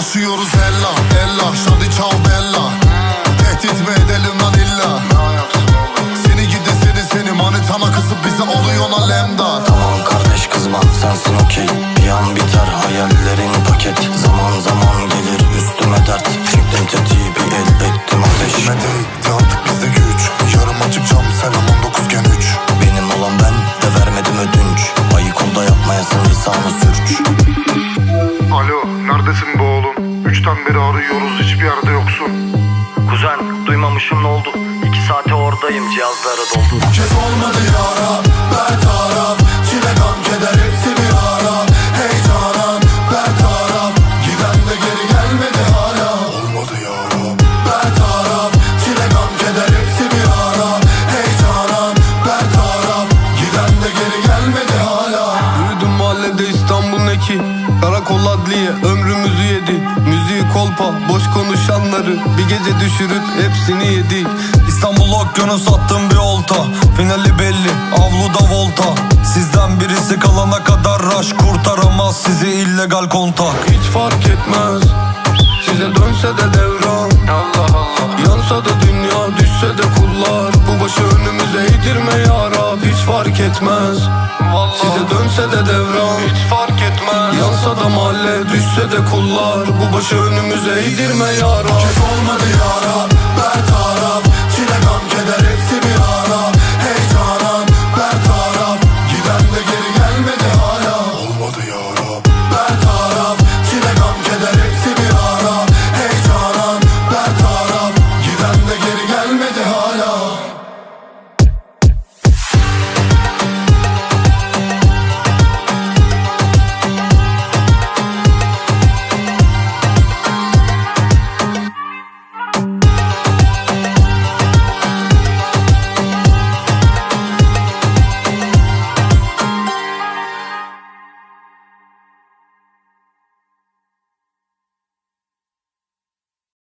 Yaşıyoruz ella ella. Şadi çal bella. Tehdit mi edelim lan illa? Seni gidi seni manitana kızıp bize oluyor alemdar Tamam kardeş kızma sensin okey Üçten beri arıyoruz hiçbir yerde yoksun. Kuzen duymamışım ne oldu? İki saate oradayım cihazlara doldu. Kez olmadı yara Bertaraf Çile gam keder hepsi bir ara Hey canan Bertaraf Giden de geri gelmedi hala. Olmadı yara Bertaraf Çile gam keder hepsi bir ara Hey canan Bertaraf Giden de geri gelmedi hala. Yürüdüm mahallede İstanbul ne ki Karakol adliye Müziği kolpa boş konuşanları Bir gece düşürüp hepsini yedik İstanbul okyanus attım bir olta Finali belli avluda volta. Sizden birisi kalana kadar raş Kurtaramaz sizi illegal kontak. Hiç fark etmez Size dönse de devran. Allah Allah. Yansa da dünya düşse de kullar. Bu başı önümüze eğdirme ya fark etmez. Size dönse de devran. Hiç fark etmez. Yansa da mahalle düşse de kullar. Bu başı önümüze eğdirme ya Rab Kez olmadı yara